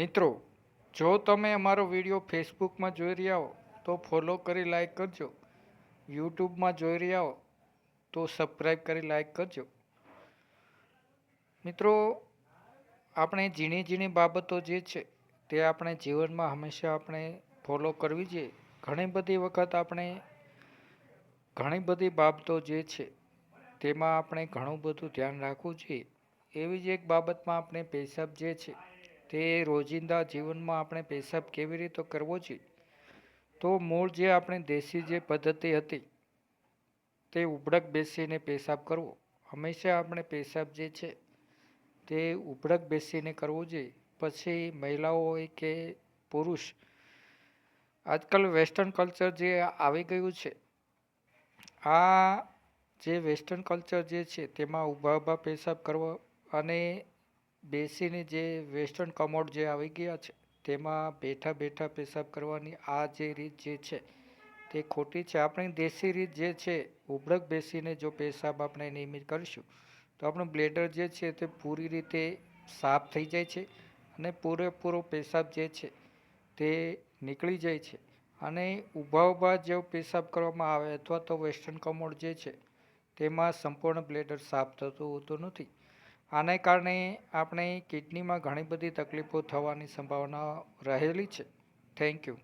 મિત્રો, જો તમે અમારો વીડિયો ફેસબુકમાં જોઈ રહ્યા હો, તો ફોલો કરી લાઈક કરજો. યુટ્યુબમાં જોઈ રહ્યા હો, તો સબસ્ક્રાઈબ કરી લાઈક કરજો. મિત્રો, આપણે ઝીણી ઝીણી બાબતો જે છે, તે આપણે જીવનમાં હંમેશા આપણે ફોલો કરવી જોઈએ. ઘણી બધી વખત આપણે ઘણી બધી બાબતો જે છે, તેમાં આપણે ઘણું બધું ધ્યાન રાખવું જોઈએ. એવી જ એક બાબતમાં આપણે પેશાબ જે છે તે રોજિંદા જીવનમાં આપણે પેશાબ કેવી રીતે કરવો જોઈએ તો મૂળ જે આપણે દેશી જે પદ્ધતિ હતી, તે ઉબડક બેસીને પેશાબ કરવો. હંમેશા આપણે પેશાબ જે છે, તે ઉબડક બેસીને કરવો જોઈએ પછી મહિલાઓ હોય કે પુરુષ, આજકાલ વેસ્ટર્ન કલ્ચર જે આવી ગયું છે, આ જે વેસ્ટર્ન કલ્ચર જે છે, તેમાં ઊભા ઊભા પેશાબ કરવો અને બેસીને જે વેસ્ટર્ન કમોડ જે આવી ગયા છે, તેમાં બેઠા બેઠા પેશાબ કરવાની આ જે રીત જે છે, તે ખોટી છે. આપણી દેશી રીત જે છે, ઉભરક બેસીને જો પેશાબ આપણે નિયમિત કરીશું, તો આપણું બ્લેડર જે છે, તે પૂરી રીતે સાફ થઈ જાય છે અને પૂરેપૂરો પેશાબ જે છે, તે નીકળી જાય છે. અને ઊભા ઊભા જો પેશાબ કરવામાં આવે અથવા તો વેસ્ટર્ન કમોડ જે છે, તેમાં સંપૂર્ણ બ્લેડર સાફ થતું હોતું નથી. આને કારણે આપણે કિડનીમાં ઘણી બધી તકલીફો થવાની સંભાવના રહેલી છે. Thank you